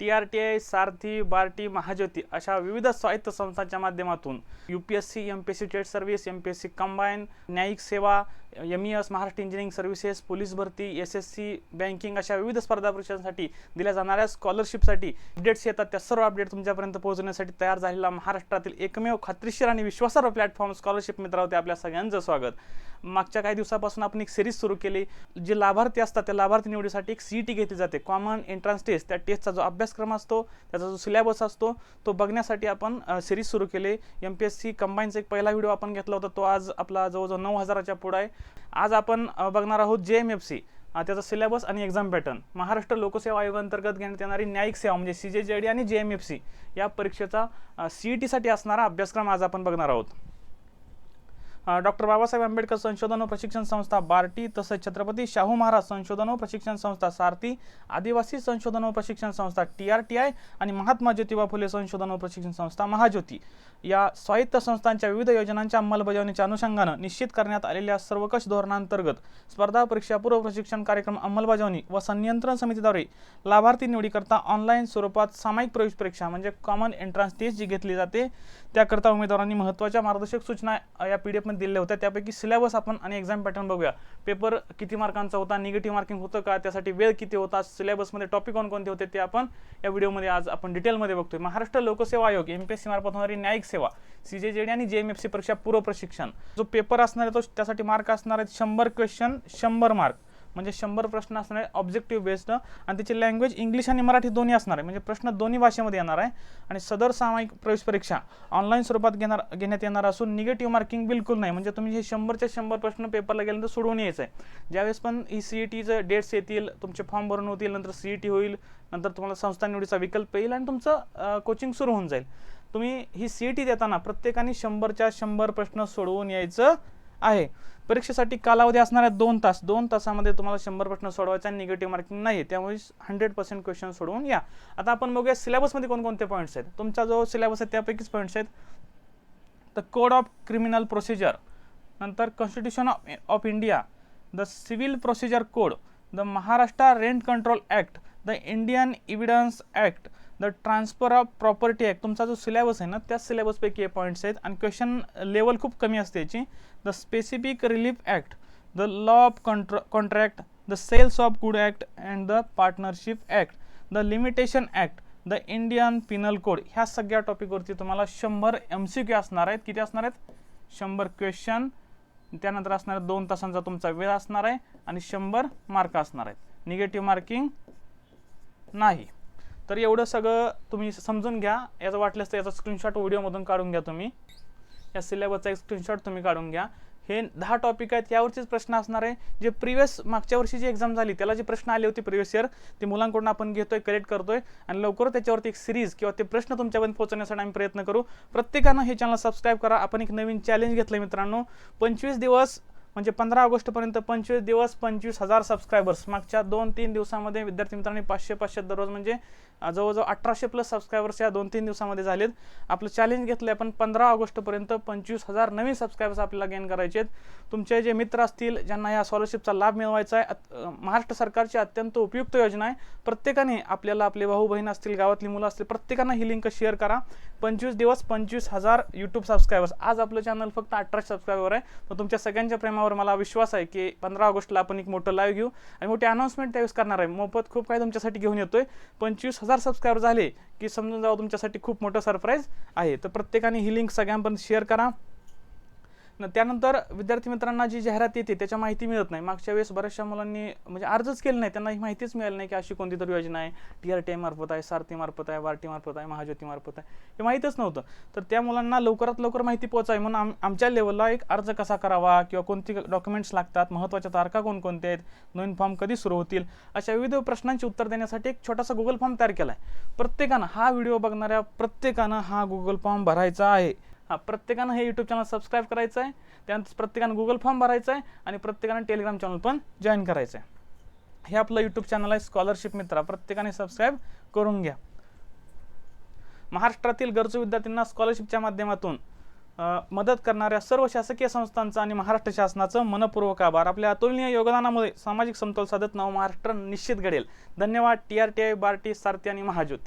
T R T I Sarathi Barti Mahajyoti अशा विविध स्वायत्त संस्थांच्या माध्यमातून U P S C M P S C TET service M P S C combine न्यायिक सेवा M E S Maharashtra engineering services police भरती S S C banking अशा विविध स्पर्धा परीक्षांसाठी दिल्या जाणाऱ्या स्कॉलरशिपसाठी अपडेट्स येतात. त्या सर्व अपडेट तुमच्यापर्यंत पोहोचवण्यासाठी तयार झालेला महाराष्ट्रातील एकमेव खात्रीशीर आणि विश्वासार्ह प्लॅटफॉर्म स्कॉलरशिप मित्रावरती आपल्या सगळ्यांचं स्वागत. मागच्या काही दिवसापासून आपण एक सिरीज सुरू केली. जे लाभार्थी असतात त्या लाभार्थी निवडीसाठी एक सी टी घेतली जाते. कॉमन एंट्रन्स टेस्ट त्या टेस्टचा जो अभ्यासक्रम असतो त्याचा जो सिलेबस असतो तो बघण्यासाठी आपण सिरीज सुरू केली. एम पी एस सी कंबाईनचा एक पहिला व्हिडिओ आपण घेतला होता. तो आज आपला जवळजवळ नऊ हजाराच्या पुढे आहे. आज आपण बघणार आहोत जे एम एफ सी त्याचा सिलेबस आणि एक्झाम पॅटर्न महाराष्ट्र लोकसेवा आयोगांतर्गत घेण्यात येणारी न्यायिक सेवा म्हणजे सी जे जे डी आणि जे एम एफ सी या परीक्षेचा सी ई टीसाठी असणारा अभ्यासक्रम आज आपण बघणार आहोत. डॉक्टर बाबासाहेब आंबेडकर संशोधन व प्रशिक्षण संस्था बार्टी तसंच छत्रपती शाहू महाराज संशोधन व प्रशिक्षण संस्था सारथी आदिवासी संशोधन व प्रशिक्षण संस्था टी आर टी आय आणि महात्मा ज्योतिबा फुले संशोधन व प्रशिक्षण संस्था महाज्योती. या स्वायत्त संस्थांच्या विविध योजनांच्या अंमलबजावणीच्या अनुषंगानं निश्चित करण्यात आलेल्या सर्वकष धोरणांतर्गत स्पर्धा परीक्षा पूर्व प्रशिक्षण कार्यक्रम अंमलबजावणी व संनियंत्रण समितीद्वारे लाभार्थी निवडीकरता ऑनलाईन स्वरूपात सामायिक प्रवेश परीक्षा म्हणजे कॉमन एंट्रन्स टेस्ट जी घेतली जाते त्याकरता उमेदवारांनी महत्त्वाच्या मार्गदर्शक सूचना या पी डी एफमध्ये दिलेल्या होत्या. त्यापैकी सिलेबस आपण आणि एक्झाम पॅटर्न बघूया. पेपर किती मार्कांचा होता निगेटिव्ह मार्किंग होतं का त्यासाठी वेळ किती होता सिलेबसमध्ये टॉपिक कोणकोणते होते ते आपण या व्हिडिओमध्ये आज आपण डिटेलमध्ये बघतोय. महाराष्ट्र लोकसेवा आयोग एम पी एस सी मार्फत होणारी न्यायिक सेवा सी जे जेडी आणि जे एम एफ सी परीक्षा पूर्व प्रशिक्षण. जो पेपर असणार आहे तो त्यासाठी मार्क असणार आहेत शंभर क्वेश्चन शंभर मार्क म्हणजे शंभर प्रश्न असणार आहे ऑब्जेक्टिव्ह बेस्ड आणि त्याची लँग्वेज इंग्लिश आणि मराठी दोन्ही असणार आहे. म्हणजे प्रश्न दोन्ही भाषेमध्ये येणार आहे. आणि सदर सामायिक प्रवेश परीक्षा ऑनलाईन स्वरूपात घेणार घेण्यात येणार असून निगेटिव्ह मार्किंग बिलकुल नाही. म्हणजे तुम्ही हे शंभरच्या शंभर प्रश्न पेपरला गेल्यानंतर सोडवून यायचं आहे ज्यावेळेस पण ई सी ई टीचं डेट्स येतील तुमचे फॉर्म भरून होतील नंतर सी ई टी होईल नंतर तुम्हाला संस्था निवडीचा विकल्प येईल आणि तुमचं कोचिंग सुरू होऊन जाईल. तुम्ही ही सी ई टी देताना प्रत्येकाने शंभरच्या शंभर प्रश्न सोडवून यायचं आहे. परीक्षेसाठी कालावधी असणाऱ्या दोन तास दोन तासामध्ये तुम्हाला शंभर प्रश्न सोडवायचा आणि निगेटिव्ह मार्किंग नाही त्यामुळे हंड्रेड पर्सेंट क्वेश्चन सोडवून या. आता आपण बघूया सिलेबसमध्ये कोणकोणते पॉईंट्स आहेत. तुमचा जो सिलेबस आहे त्यापैकीच पॉईंट्स आहेत. The code of criminal procedure नंतर constitution of of India the civil procedure code the Maharashtra rent control act the Indian evidence act the transfer of property act तुमचा जो सिलेबस आहे ना त्या सिलेबसपैकी हे पॉईंट्स आहेत. आणि क्वेश्चन लेवल खूप कमी असते याची. The specific relief act the law of contract contract the sales of good act and the partnership act the limitation act the Indian penal code ह्या सगळ्या टॉपिकवरती तुम्हाला शंभर एम सी क्यू असणार आहेत. किती असणार आहेत? शंभर क्वेश्चन त्यानंतर असणार दोन तासांचा तुमचा वेळ असणार आहे. आणि शंभर मार्क असणार आहेत. निगेटिव्ह मार्किंग नाही. तर एवढं सगळं तुम्ही समजून घ्या. याचं वाटल्यास तर याचा स्क्रीनशॉट व्हिडिओमधून काढून घ्या तुम्ही. या सिलेबसचा एक स्क्रीनशॉट तुम्ही काढून घ्या. हे दहा टॉपिक आहेत यावरचेच प्रश्न असणार आहे. जे प्रिव्हियस मागच्या वर्षी जी एक्झाम झाली त्याला जे प्रश्न आले होते प्रिव्हियस इयर ते मुलांकडून आपण घेतोय कलेक्ट करतोय. आणि लवकर त्याच्यावरती एक सिरीज किंवा ते प्रश्न तुमच्यापर्यंत पोहोचवण्यासाठी आम्ही प्रयत्न करू. प्रत्येकानं हे चॅनल सबस्क्राईब करा. आपण एक नवीन चॅलेंज घेतलं मित्रांनो. पंचवीस दिवस म्हणजे पंधरा ऑगस्टपर्यंत पंचवीस दिवस पंचवीस हजार सबस्क्रायबर्स मागच्या दोन तीन दिवसामध्ये विद्यार्थी मित्रांनी पाचशे पाचशे दररोज म्हणजे जवळजवळ अठराशे प्लस सबस्क्रायबर्स या दोन तीन दिवसामध्ये झालेत. आपलं चॅलेंज घेतलं आहे पण पंधरा ऑगस्टपर्यंत पंचवीस हजार नवीन सबस्क्रायबर्स आपल्याला गेन करायचे आहेत. तुमचे जे मित्र असतील ज्यांना या स्कॉलरशिपचा लाभ मिळवायचा आहे महाराष्ट्र सरकारची अत्यंत उपयुक्त योजना आहे. प्रत्येकाने आपल्याला आपले भाऊ बहीण असतील गावातली मुलं असतील प्रत्येकानं ही लिंक शेअर करा. पंचवीस दिवस पंचवीस हजार यूट्यूब सबस्क्रायबर्स आज आपलं चॅनल फक्त अठराशे सबस्क्रायबर आहे. तर तुमच्या सगळ्यांच्या प्रेमावर मला विश्वास आहे की पंधरा ऑगस्टला आपण एक मोठं लाईव्ह घेऊ आणि मोठी अनाऊन्समेंट त्यावेळेस करणार आहे. मोफत खूप काही तुमच्यासाठी घेऊन येतोय. पंचवीस हजार सबस्क्रायबर झाले की समजून जावं तुमच्यासाठी खूप मोठं सरप्राईज आहे. तर प्रत्येकाने ही लिंक सगळ्यांपर्यंत शेअर करा. त्यानंतर विद्यार्थी मित्रांना जी जाहिरात येते त्याच्या माहिती मिळत नाही. मागच्या वेळेस बऱ्याचशा मुलांनी म्हणजे अर्जच केले नाही त्यांना ही माहितीच मिळाली नाही की अशी कोणती तरी योजना आहे. टी आर टी आय मार्फत आहे सारथी मार्फत आहे वारटी मार्फत आहे महाज्योती मार्फत आहे हे माहीतच नव्हतं. तर त्या मुलांना लवकरात लवकर माहिती पोहोचावी म्हणून आम आमच्या लेवलला एक अर्ज कसा करावा किंवा कोणती डॉक्युमेंट्स लागतात महत्त्वाच्या तारखा कोणकोणत्या आहेत नवीन फॉर्म कधी सुरू होतील अशा विविध प्रश्नांची उत्तर देण्यासाठी एक छोटासा गुगल फॉर्म तयार केला आहे प्रत्येकानं हा व्हिडिओ बघणाऱ्या प्रत्येकानं हा गुगल फॉर्म भरायचा आहे. हा प्रत्येकानं हे यूट्यूब चॅनल सबस्क्राईब करायचं आहे. त्यानंतर प्रत्येकानं गुगल फॉर्म भरायचा आहे आणि प्रत्येकानं टेलिग्राम चॅनल पण जॉईन करायचं आहे. हे आपलं यूट्यूब चॅनल आहे स्कॉलरशिप मित्रा. प्रत्येकाने सबस्क्राईब करून घ्या. महाराष्ट्रातील गरजू विद्यार्थ्यांना स्कॉलरशिपच्या माध्यमातून मदत करणाऱ्या सर्व शासकीय संस्थांचं आणि महाराष्ट्र शासनाचं मनपूर्वक आभार. आपल्या अतुलनीय योगदानामुळे सामाजिक समतोल साधत नव महाराष्ट्र निश्चित घडेल. धन्यवाद. T R T I Barti Sarathi आणि महाज्योती.